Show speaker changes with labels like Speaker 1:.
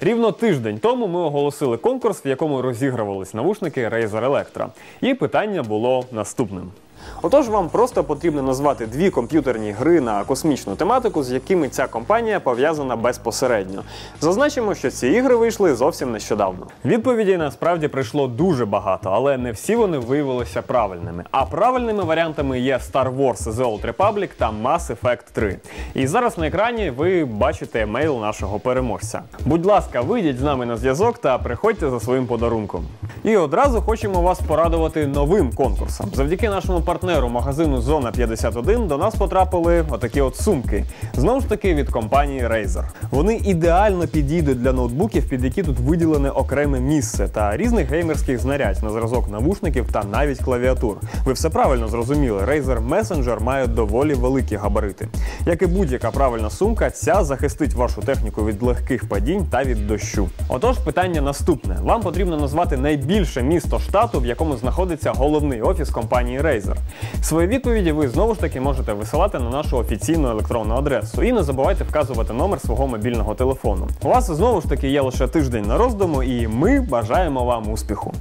Speaker 1: Рівно тиждень тому ми оголосили конкурс, в якому розігрувались навушники Razer Electra. І питання було наступним. Отож, вам просто потрібно назвати дві комп'ютерні гри на космічну тематику, з якими ця компанія пов'язана безпосередньо. Зазначимо, що ці ігри вийшли зовсім нещодавно. Відповідей насправді прийшло дуже багато, але не всі вони виявилися правильними. А правильними варіантами є Star Wars The Old Republic та Mass Effect 3. І зараз на екрані ви бачите емейл нашого переможця. Будь ласка, вийдіть з нами на зв'язок та приходьте за своїм подарунком. І одразу хочемо вас порадувати новим конкурсом. Завдяки нашому партнеру магазину Зона 51 до нас потрапили отакі от сумки. Знову ж таки від компанії Razer. Вони ідеально підійдуть для ноутбуків, під які тут виділене окреме місце та різних геймерських знарядь на зразок навушників та навіть клавіатур. Ви все правильно зрозуміли. Razer Messenger має доволі великі габарити. Як і будь-яка правильна сумка, ця захистить вашу техніку від легких падінь та від дощу. Отож, питання наступне: вам потрібно назвати найбільше місто штату, в якому знаходиться головний офіс компанії Razer. Свої відповіді ви знову ж таки можете висилати на нашу офіційну електронну адресу. І не забувайте вказувати номер свого мобільного телефону. У вас знову ж таки є лише тиждень на роздуму, і ми бажаємо вам успіху.